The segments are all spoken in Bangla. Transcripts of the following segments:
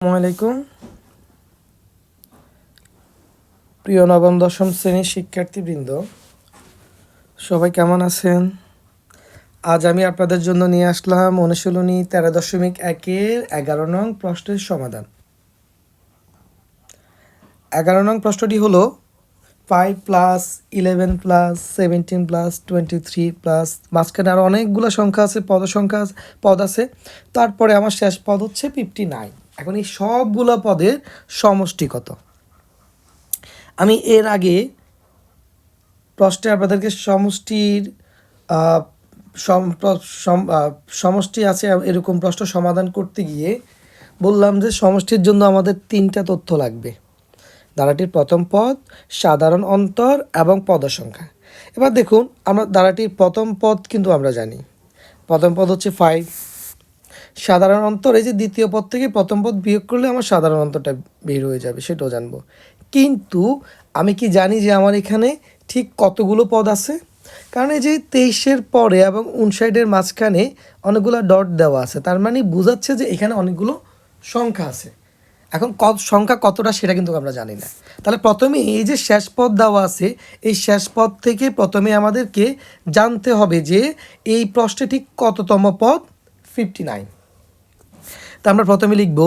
আলাইকুম। প্রিয় নবম, দশম শ্রেণির শিক্ষার্থীবৃন্দ, সবাই কেমন আছেন? আজ আমি আপনাদের জন্য নিয়ে আসলাম অনুশীলনী তেরো দশমিক একের এগারো নং প্রশ্নের সমাধান। এগারো নং প্রশ্নটি হলো five plus eleven plus seventeen plus twenty three plus মাঝখানে আরও অনেকগুলো সংখ্যা আছে, পদ সংখ্যা পদ আছে। তারপরে আমার শেষ পদ হচ্ছে ফিফটি নাইন এখন এই সবগুলো পদের সমষ্টি কত আমি এর আগে প্রশ্নে আপনাদেরকে সমষ্টির সমষ্টি আছে এরকম প্রশ্ন সমাধান করতে গিয়ে বললাম যে সমষ্টির জন্য আমাদের তিনটা তথ্য লাগবে। ধারাটির প্রথম পদ, সাধারণ অন্তর এবং পদ সংখ্যা এবার দেখুন, আমরা ধারাটির প্রথম পদ কিন্তু আমরা জানি। প্রথম পদ হচ্ছে ফাইভ সাধারণ অন্তর, এই যে দ্বিতীয় পদ থেকে প্রথম পদ বিয়োগ করলে আমার সাধারণ অন্তরটা বের হয়ে যাবে, সেটাও জানব। কিন্তু আমি কি জানি যে আমার এখানে ঠিক কতগুলো পদ আছে? কারণ এই যে তেইশের পরে এবং উনষাটের মাঝখানে অনেকগুলো ডট দেওয়া আছে, তার মানে বোঝাচ্ছে যে এখানে অনেকগুলো সংখ্যা আছে। এখন কত, সংখ্যা কতটা সেটা কিন্তু আমরা জানি না। তাহলে প্রথমে এই যে শেষ পদ দেওয়া আছে, এই শেষ পদ থেকে প্রথমে আমাদেরকে জানতে হবে যে এই প্রশ্নে ঠিক কততম পদ? Fifty nine. তা আমরা প্রথমে লিখব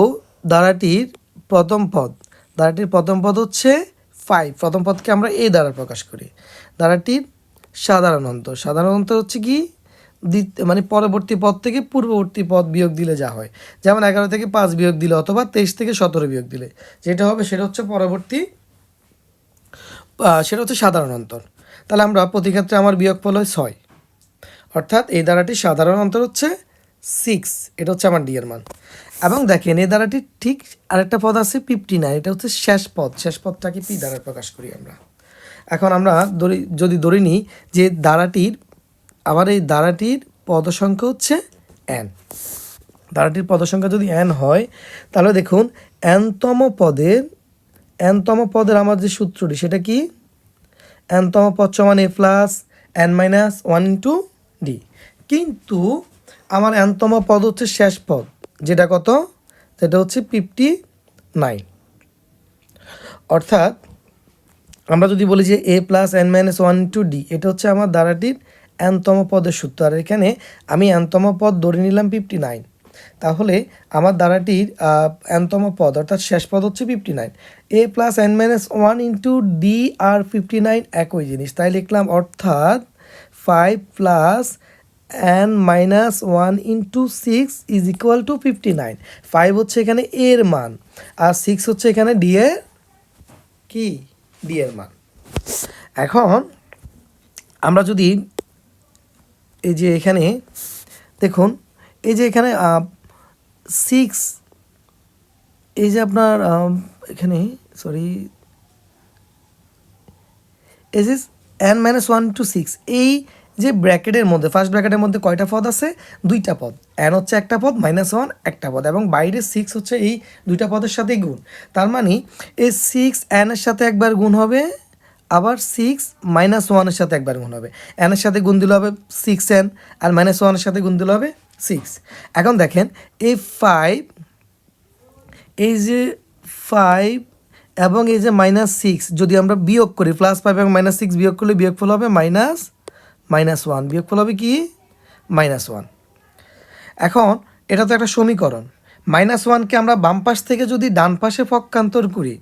ধারাটির প্রথম পদ। ধারাটির প্রথম পদ হচ্ছে ফাইভ প্রথম পদকে আমরা এই দ্বারা প্রকাশ করি। ধারাটির সাধারণ অন্তর। সাধারণ অন্তর হচ্ছে কি? মানে পরবর্তী পদ থেকে পূর্ববর্তী পদ বিয়োগ দিলে যা হয়। যেমন এগারো থেকে পাঁচ বিয়োগ দিলে অথবা তেইশ থেকে সতেরো বিয়োগ দিলে। যেটা হবে সেটা হচ্ছে পরবর্তী সেটা হচ্ছে সাধারণ অন্তর। তাহলে আমরা প্রতি ক্ষেত্রে আমার বিয়োগফল হয় ছয়। অর্থাৎ এই দ্বারাটির সাধারণ অন্তর হচ্ছে সিক্স, এটা হচ্ছে আমার ডি এর মান এবং দেখেন, এই দ্বারাটির ঠিক আরেকটা পদ আছে ফিফটি নাইন এটা হচ্ছে শেষ পদ। শেষ পদটাকে পি দ্বারা প্রকাশ করি আমরা। এখন আমরা ধরি, যদি ধরে নিই যে দ্বারাটির আবার এই দ্বারাটির পদ সংখ্যা হচ্ছে এন দ্বারাটির পদ সংখ্যা যদি এন হয়, তাহলে দেখুন এনতম পদের এনতম পদের আমার যে সূত্রটি, সেটা কি? এনতম পদ সমান A plus N minus one into D কিন্তু আমার এনতম পদ হচ্ছে শেষ পদ। যেটা কত? যেটা হচ্ছে ফিফটি নাইন অর্থাৎ আমরা যদি বলি যে A plus N minus one into D এটা হচ্ছে আমার দ্বারাটির এনতম পদের সূত্র। আর এখানে আমি এনতম পদ ধরে নিলাম ফিফটি নাইন তাহলে আমার দ্বারাটির এনতম পদ, অর্থাৎ শেষ পদ হচ্ছে fifty nine A plus N minus one into D R fifty nine একই জিনিস। তাই লিখলাম অর্থাৎ five plus N minus one into six is equal to fifty nine five হচ্ছে এখানে এর মান, আর সিক্স হচ্ছে এখানে ডি এর কি? ডি এর মান। এখন আমরা যদি এই যে এখানে, দেখুন, এই যে এখানে সিক্স এই যে আপনার এখানে sorry S is N minus one to six এই যে ব্র্যাকেটের মধ্যে ফার্স্ট ব্র্যাকেটের মধ্যে কয়টা পদ আছে? দুইটা পদ। এন হচ্ছে একটা পদ মাইনাস ওয়ান একটা পদ এবং বাইরে সিক্স হচ্ছে এই দুইটা পদের সাথেই গুণ। তার মানে এই সিক্স এনের সাথে একবার গুণ হবে, আবার সিক্স মাইনাস ওয়ানের সাথে একবার গুণ হবে। এনের সাথে গুণ দিলে হবে সিক্স এন আর মাইনাস ওয়ানের সাথে গুণ দিলে হবে সিক্স এখন দেখেন, এই ফাইভ এই যে ফাইভ এবং এই যে মাইনাস সিক্স যদি আমরা বিয়োগ করি প্লাস ফাইভ এবং মাইনাস সিক্স বিয়োগ করলে বিয়োগফল হবে মাইনাস মাইনাস ওয়ান বিয়োগফল হবে কি? Minus one. এখন এটা তো একটা সমীকরণ। মাইনাস ওয়ানকে আমরা বাম পাশ থেকে যদি ডান পাশে পক্ষান্তর করি,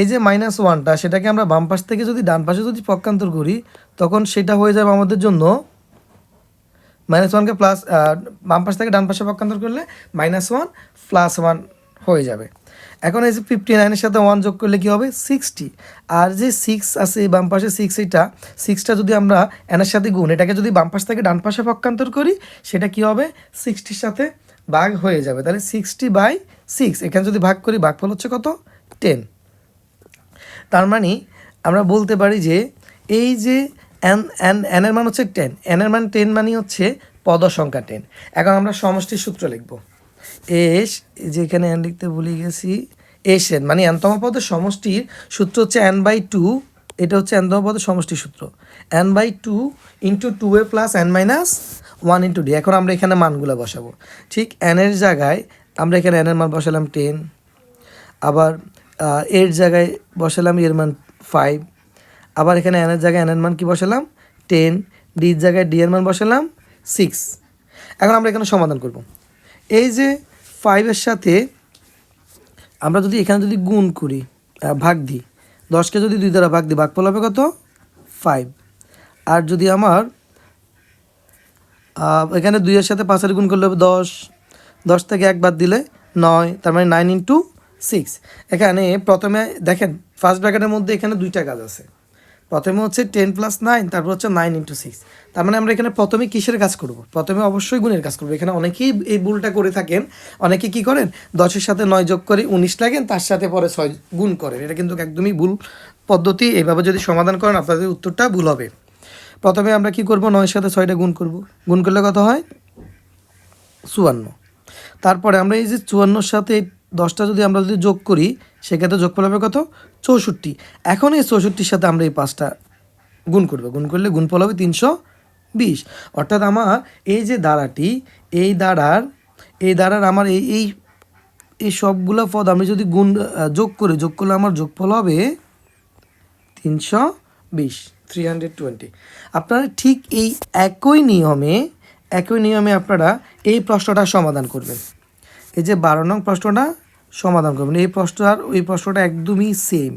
এই যে মাইনাস ওয়ানটা সেটাকে আমরা বাম পাশ থেকে যদি ডান পাশে যদি পক্ষান্তর করি, তখন সেটা হয়ে যাবে আমাদের জন্য মাইনাস ওয়ানকে প্লাস বাম পাশ থেকে ডান পাশে পক্ষান্তর করলে মাইনাস ওয়ান প্লাস ওয়ান হয়ে যাবে। এখন এই যে ফিফটি নাইনের সাথে ওয়ান যোগ করলে কী হবে? সিক্সটি আর যে সিক্স আছে, এই বাম পাশে সিক্স এটা সিক্সটা যদি আমরা এনের সাথে গুণ, এটাকে যদি বাম পাশ থেকে ডান পাশে পক্ষান্তর করি, সেটা কি হবে? সিক্সটির সাথে ভাগ হয়ে যাবে। তাহলে সিক্সটি বাই সিক্স এখানে যদি ভাগ করি, ভাগফল হচ্ছে কত? টেন তার মানে আমরা বলতে পারি যে, এই যে এন এন এনের মান হচ্ছে টেন এনের মান টেন মানে হচ্ছে পদ সংখ্যা টেন এখন আমরা সমষ্টির সূত্র লিখব। এস, যেখানে এন লিখতে ভুলে গেছি, এস এন মানে এনতম পদের সমষ্টির সূত্র হচ্ছে এন বাই টু এটা হচ্ছে এনতম পদের সমষ্টির সূত্র। N by two into two A plus N minus one into D এখন আমরা এখানে মানগুলো বসাবো। ঠিক এনের জায়গায় আমরা এখানে এনের মান বসালাম টেন আবার এর জায়গায় বসালাম এর মান ফাইভ আবার এখানে এনের জায়গায় এনের মান কি বসালাম? টেন ডির জায়গায় ডি এর মান বসালাম সিক্স এখন আমরা এখানে সমাধান করব। এই যে ফাইভের সাথে আমরা যদি এখানে যদি গুণ করি ভাগ দিই দশকে যদি দুই দ্বারা ভাগ দিই, ভাগফল হবে কত? ফাইভ আর যদি আমার এখানে দুইয়ের সাথে পাঁচের গুণ করলে হবে দশ। দশ থেকে এক বাদ দিলে নয়, তার মানে নাইন ইন্টু সিক্স এখানে প্রথমে দেখেন ফার্স্ট ব্র্যাকেটের মধ্যে এখানে দুইটা কাজ আছে। প্রথমে হচ্ছে টেন প্লাস নাইন তারপর হচ্ছে নাইন ইন্টু সিক্স তার মানে আমরা এখানে প্রথমে কিসের কাজ করব? প্রথমে অবশ্যই গুণের কাজ করব। এখানে অনেকেই এই ভুলটা করে থাকেন। অনেকে কি করেন? দশের সাথে নয় যোগ করে উনিশ লাগেন, তার সাথে পরে ছয় গুণ করেন। এটা কিন্তু একদমই ভুল পদ্ধতি। এইভাবে যদি সমাধান করেন, আপনাদের উত্তরটা ভুল হবে। প্রথমে আমরা কি করব? নয়ের সাথে ছয়টা গুণ করব। গুণ করলে কত হয়? চুয়ান্ন। তারপরে আমরা এই যে চুয়ান্নর সাথে দশটা যদি আমরা যদি যোগ করি সেক্ষেত্রে যোগ হবে কত? চৌষট্টি। এখন এই চৌষট্টির সাথে আমরা এই পাঁচটা গুণ করব। গুণ করলে গুণফল হবে তিনশো বিশ। অর্থাৎ আমার এই যে দ্বারাটি এই দ্বারার এই দ্বারার আমার এই এই এই সবগুলো পদ আমি যদি গুণ যোগ করি, যোগ করলে আমার যোগফল হবে তিনশো বিশ থ্রি হান্ড্রেড টোয়েন্টি আপনারা ঠিক এই একই নিয়মে একই নিয়মে আপনারা এই প্রশ্নটা সমাধান করবেন। এই যে বারো নং প্রশ্নটা সমাধান করবেন। এই প্রশ্ন আর ওই প্রশ্নটা একদমই সেম